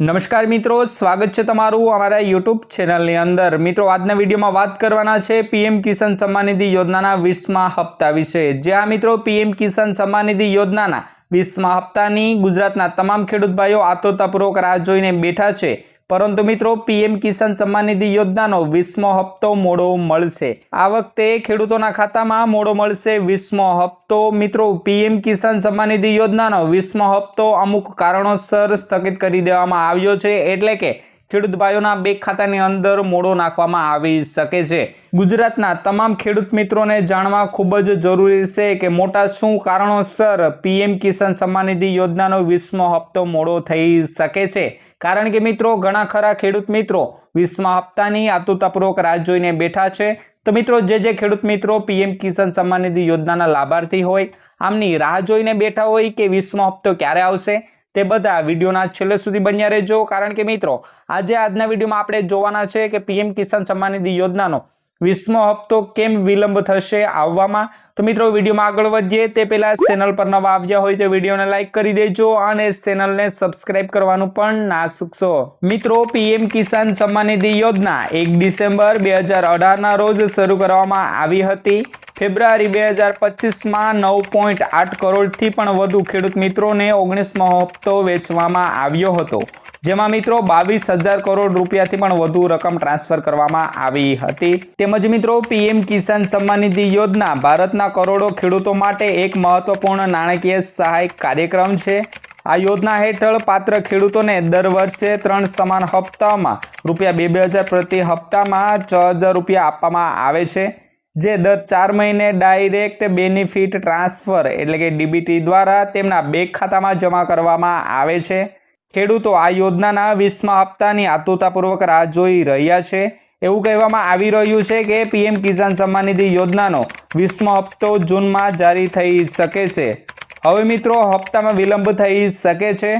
નમસ્કાર મિત્રો, સ્વાગત છે તમારું અમારા યુટ્યુબ ચેનલની અંદર. મિત્રો, આજના વિડીયોમાં વાત કરવાના છે પીએમ કિસાન સન્માન યોજનાના વીસમા હપ્તા વિશે. જ્યાં મિત્રો પીએમ કિસાન સન્માન યોજનાના વીસમા હપ્તાની ગુજરાતના તમામ ખેડૂત ભાઈઓ આતુરતાપૂર્વક રાહ જોઈને બેઠા છે. પરંતુ મિત્રો, પીએમ કિસાન સન્માન નિધિ યોજનાનો વીસમો હપ્તો મોડો મળશે. આ વખતે ખેડૂતોના ખાતામાં મોડો મળશે વીસમો હપ્તો. મિત્રો, પીએમ કિસાન સન્માન નિધિ યોજનાનો વીસમો હપ્તો અમુક કારણોસર સ્થગિત કરી દેવામાં આવ્યો છે, એટલે કે ખેડૂત ભાઈઓના બેંક ખાતાની અંદર મોડો નાખવામાં આવી શકે છે. ગુજરાતના તમામ ખેડૂત મિત્રોને જાણવા ખૂબ જ જરૂરી છે કે મોટા શું કારણોસર પીએમ કિસાન સન્માન નિધિ યોજનાનો વીસમો હપ્તો મોડો થઈ શકે છે. કારણ કે મિત્રો, ઘણા ખરા ખેડૂત મિત્રો વીસમા હપ્તાની આતુરતાપૂર્વક રાહ જોઈને બેઠા છે. તો મિત્રો, જે જે ખેડૂત મિત્રો પીએમ કિસાન સન્માન નિધિ યોજનાના લાભાર્થી હોય, આમની રાહ જોઈને બેઠા હોય કે વીસમો હપ્તો ક્યારે આવશે? તે બધા વિડીયોના છેલ્લે સુધી બન્યા રહેજો. કારણ કે મિત્રો, આજે આજના વિડીયોમાં આપણે જોવાના છે કે પીએમ કિસાન સન્માન નિધિ યોજનાનો વીસમો હપ્તો કેમ વિલંબ થશે આવવામાં? તો મિત્રો, વિડીયોમાં આગળ વધીએ. તે પહેલાં ચેનલ પર નવા આવ્યા હોય તો વિડીયોને લાઇક કરી દેજો અને ચેનલને સબસ્ક્રાઇબ કરવાનું પણ ના ચૂકશો મિત્રો, પીએમ કિસાન સન્માન નિધિ યોજના એક ડિસેમ્બર બે હજાર અઢારના રોજ શરૂ કરવામાં આવી હતી. ફેબ્રુઆરી બે હજાર પચીસમાં નવ પોઈન્ટ આઠ કરોડથી પણ વધુ ખેડૂત મિત્રોને ઓગણીસમો હપ્તો વેચવામાં આવ્યો હતો. જેમાં મિત્રો બાવીસ હજાર કરોડ રૂપિયાથી પણ વધુ રકમ ટ્રાન્સફર કરવામાં આવી હતી. તેમજ મિત્રો પીએમ કિસાન સન્માન નિધિ યોજના ભારતના કરોડો ખેડૂતો માટે એક મહત્વપૂર્ણ નાણાકીય સહાય કાર્યક્રમ છે. આ યોજના હેઠળ પાત્ર ખેડૂતોને દર વર્ષે ત્રણ સમાન હપ્તામાં રૂપિયા બે બે હજાર પ્રતિ હપ્તામાં છ હજાર રૂપિયા આપવામાં આવે છે. જે દર ચાર મહિને ડાયરેક્ટ બેનિફિટ ટ્રાન્સફર એટલે કે ડીબીટી દ્વારા તેમના બેંક ખાતામાં જમા કરવામાં આવે છે. ખેડૂતો આ યોજનાના વીસમા હપ્તાની આતુરતાપૂર્વક રાહ જોઈ રહ્યા છે. એવું કહેવામાં આવી રહ્યું છે કે પીએમ કિસાન સન્માન નિધિ યોજનાનો વીસમો હપ્તો જૂનમાં જારી થઈ શકે છે. હવે મિત્રો, હપ્તામાં વિલંબ થઈ શકે છે.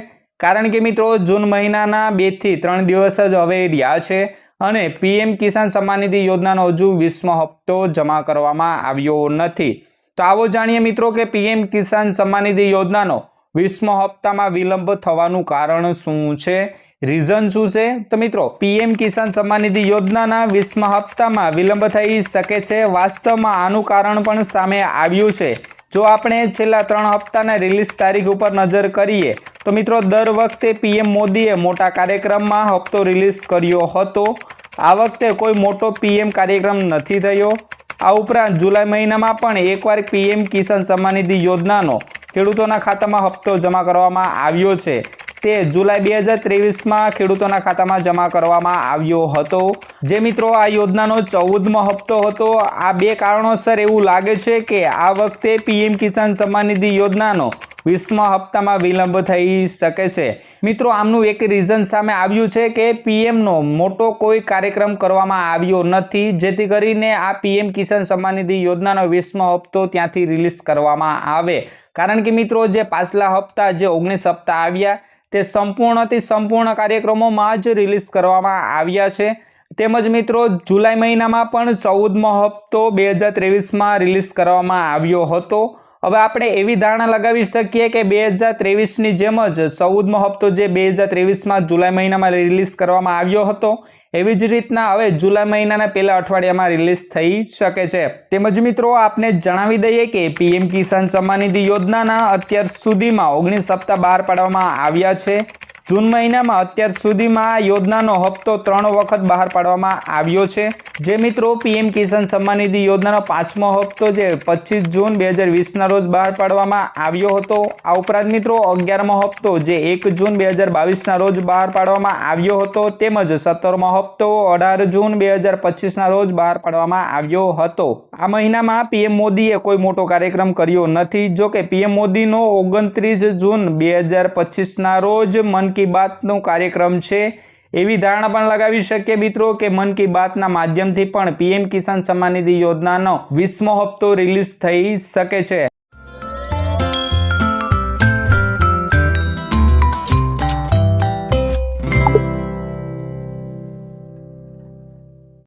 કારણ કે મિત્રો, જૂન મહિનાના બેથી ત્રણ દિવસ જ હવે રહ્યા છે અને પીએમ કિસાન સન્માન નિધિ યોજનાનો હજુ વીસમો હપ્તો જમા કરવામાં આવ્યો નથી. તો આવો જાણીએ મિત્રો કે પીએમ કિસાન સન્માન નિધિ યોજનાનો વીસમો હપ્તામાં વિલંબ થવાનું કારણ શું છે? રીઝન શું છે? તો મિત્રો પીએમ કિસાન સન્માન નિધિ યોજનાના વીસમા હપ્તામાં વિલંબ થઈ શકે છે. વાસ્તવમાં આનું કારણ પણ સામે આવ્યું છે. જો આપણે છેલ્લા ત્રણ હપ્તાના રિલીઝ તારીખ ઉપર નજર કરીએ, તો મિત્રો, દર વખતે પીએમ મોદીએ મોટા કાર્યક્રમમાં હપ્તો રિલીઝ કર્યો હતો. આ વખતે કોઈ મોટો પીએમ કાર્યક્રમ નથી થયો. આ ઉપરાંત જુલાઈ મહિનામાં પણ એકવાર પીએમ કિસાન સન્માન નિધિ યોજનાનો ખેડૂતોના ખાતામાં હપ્તો જમા કરવામાં આવ્યો છે. તે જુલાઈ બે હજાર ત્રેવીસમાં ખેડૂતોના ખાતામાં જમા કરવામાં આવ્યો હતો. જે મિત્રો, આ યોજનાનો ચૌદમો હપ્તો હતો. આ બે કારણોસર એવું લાગે છે કે આ વખતે પીએમ કિસાન સન્માન નિધિ યોજનાનો વીસમા હપ્તામાં વિલંબ થઈ શકે છે. મિત્રો, આમનું એક રીઝન સામે આવ્યું છે કે પીએમનો મોટો કોઈ કાર્યક્રમ કરવામાં આવ્યો નથી. જેથી કરીને આ પીએમ કિસાન સન્માન નિધિ યોજનાનો વીસમો હપ્તો ત્યાંથી રિલીઝ કરવામાં આવે. કારણ કે મિત્રો, જે પાછલા હપ્તા, જે ઓગણીસ હપ્તા આવ્યા, તે સંપૂર્ણથી સંપૂર્ણ કાર્યક્રમોમાં જ રિલીઝ કરવામાં આવ્યા છે. તેમજ મિત્રો, જુલાઈ મહિનામાં પણ ચૌદમો હપ્તો બે હજાર ત્રેવીસમાં રિલીઝ કરવામાં આવ્યો હતો. હવે આપણે એવી ધારણા લગાવી શકીએ કે બે હજાર ત્રેવીસની જેમ જ ચૌદમો હપ્તો જે બે હજાર ત્રેવીસમાં જુલાઈ મહિનામાં રિલીઝ કરવામાં આવ્યો હતો એવી જ રીતના હવે જુલાઈ મહિનાના પહેલા અઠવાડિયામાં રિલીઝ થઈ શકે છે. તેમજ મિત્રો, આપને જણાવી દઈએ કે પીએમ કિસાન સન્માન નિધિ યોજનાના અત્યાર સુધીમાં ઓગણીસ સપ્તાહ બહાર પાડવામાં આવ્યા છે. જૂન મહિનામાં અત્યાર સુધીમાં યોજનાનો હપ્તો ત્રણ વખત બહાર પાડવામાં આવ્યો છે. જે મિત્રો પીએમ કિસાન સન્માન નિધિ યોજનાનો પાંચમો હપ્તો જે પચીસ જૂન બે હજાર વીસના રોજ બહાર પાડવામાં આવ્યો હતો. આ ઉપરાંત મિત્રો અગિયારમો હપ્તો જે એક જૂન બે હજાર બાવીસના રોજ બહાર પાડવામાં આવ્યો હતો તેમજ સત્તરમો હપ્તો અઢાર જૂન બે હજાર પચીસના રોજ બહાર પાડવામાં આવ્યો હતો. આ મહિનામાં પીએમ મોદીએ કોઈ મોટો કાર્યક્રમ કર્યો નથી. જો કે પીએમ મોદીનો ઓગણત્રીસ જૂન બે હજાર પચીસના રોજ મન કી બાતનો કાર્યક્રમ છે. એવી ધારણા પણ લગાવી શકીએ મિત્રો કે મન કી બાતના માધ્યમથી પણ પીએમ કિસાન સન્માન નિધિ યોજનાનો વીસમો હપ્તો રિલીઝ થઈ શકે છે.